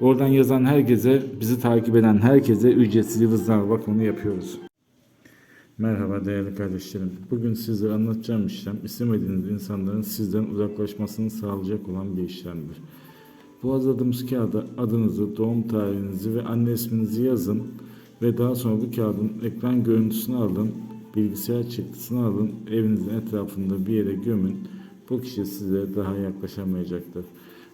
Oradan yazan herkese, bizi takip eden herkese ücretsiz yıldızlarma bakımını yapıyoruz. Merhaba değerli kardeşlerim. Bugün size anlatacağım işlem istemediğiniz insanların sizden uzaklaşmasını sağlayacak olan bir işlemdir. Bu hazırladığımız kağıda adınızı, doğum tarihinizi ve anne isminizi yazın ve daha sonra bu kağıdın ekran görüntüsünü alın, bilgisayar çıktısını alın, evinizin etrafında bir yere gömün. Bu kişi size daha yaklaşamayacaktır.